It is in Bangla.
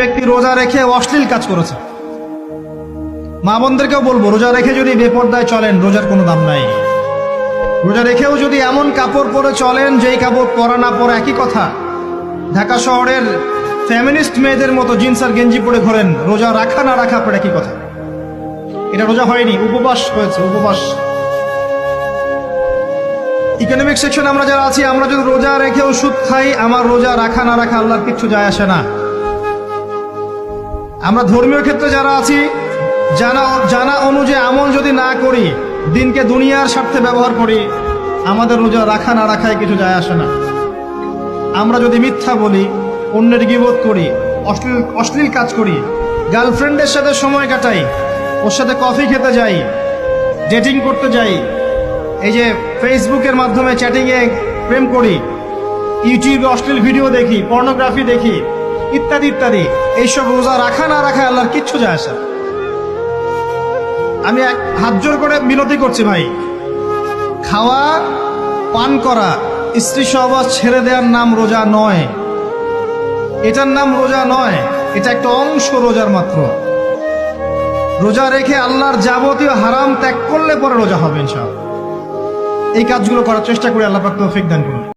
ব্যক্তি রোজা রেখে অশ্লীল কাজ করেছে। মা বোনদেরকেও বলব, রোজা রেখে যদি বেপর্দায় চলেন, রোজার কোনো দাম নাই। রোজা রেখেও যদি এমন কাপড় পরে চলেন, যেই কাপড় পরা না পরে একই কথা। ঢাকা শহরের ফ্যামিনিস্ট মেয়েদের মতো জিন্স আর গেঞ্জি পরে ঘোরেন, রোজা রাখা না রাখা পরে একই কথা। এটা রোজা হয়নি, উপবাস হয়েছে, উপবাস। ইকোনমিক সেকশন আমরা যারা আছি, আমরা যদি রোজা রেখেও সুদ খাই, আমার রোজা রাখা না রাখা আল্লাহর কিচ্ছু যায় আসে না। আমরা ধর্মীয় ক্ষেত্রে যারা আছি, জানা জানা অনুযায়ী আমল যদি না করি, দিনকে দুনিয়ার স্বার্থে ব্যবহার করি, আমাদের রোজা রাখা না রাখায় কিছু যায় আসে না। আমরা যদি মিথ্যা বলি, অন্যের গিবোধ করি, অশ্লীল অশ্লীল কাজ করি, গার্লফ্রেন্ডের সাথে সময় কাটাই, ওর সাথে কফি খেতে যাই, ডেটিং করতে যাই, এই যে ফেসবুকের মাধ্যমে চ্যাটিংয়ে প্রেম করি, ইউটিউবে অশ্লীল ভিডিও দেখি পর্নোগ্রাফি দেখি ইত্যাদি ইত্যাদি। এইসব রোজা রাখা না রাখা আল্লাহর কিচ্ছু যায় আসে। আমি এক হাত জোর করে বিনতি করছি ভাই। খাওয়া, পান করা, স্ত্রী সহবাস ছেড়ে দেওয়ার নাম রোজা নয়। এটার নাম রোজা নয়। এটা একটা অংশ রোজার মাত্র। রোজা রেখে আল্লাহর যাবতীয় হারাম ত্যাগ করলে পরে রোজা হবে, ইনশাআল্লাহ। এই কাজগুলো করার চেষ্টা করি, আল্লাহ পাক তৌফিক দান করুন।